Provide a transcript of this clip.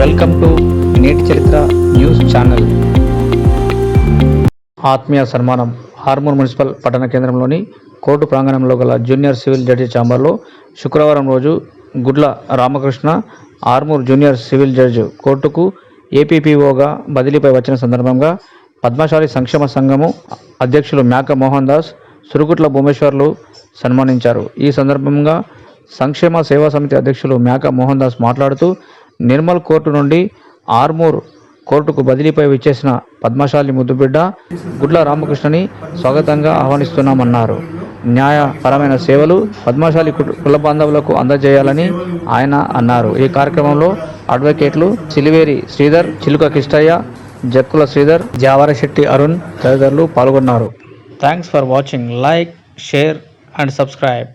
Welcome to నేటి చరిత్ర news channel. ఆత్మీయ సన్మానం. హార్మూర్ మున్సిపల్ పట్టణ కేంద్రంలోని కోర్టు ప్రాంగణంలో గల జూనియర్ సివిల్ జడ్జి ఛాంబర్లో శుక్రవారం రోజు Gudla Ramakrishna Armoor junior civil judge కోర్టుకు ఏపీపీఓగా బదిలీపై వచ్చిన సందర్భంగా పద్మశాలి సంక్షేమ సంఘము అధ్యక్షులు మేక మోహన్ దాస్ సురుగుట్ల భూమేశ్వర్లు సన్మానించారు. ఈ సందర్భంగా సంక్షేమ సేవా సమితి అధ్యక్షులు మేక మోహన్ దాస్ మాట్లాడుతూ నిర్మల్ కోర్టు నుండి ఆర్మూర్ కోర్టుకు బదిలీపై విచ్చేసిన పద్మశాలి ముద్దుబిడ్డ గుడ్ల రామకృష్ణని స్వాగతంగా ఆహ్వానిస్తున్నామన్నారు. న్యాయపరమైన సేవలు పద్మశాలి కుల బాంధవులకు అందజేయాలని ఆయన అన్నారు. ఈ కార్యక్రమంలో అడ్వకేట్లు సిలివేరి శ్రీధర్ చిలుక కిష్టయ్య జక్కుల శ్రీధర్ జావరశెట్టి అరుణ్ తదితరులు పాల్గొన్నారు. Thanks for watching like share and subscribe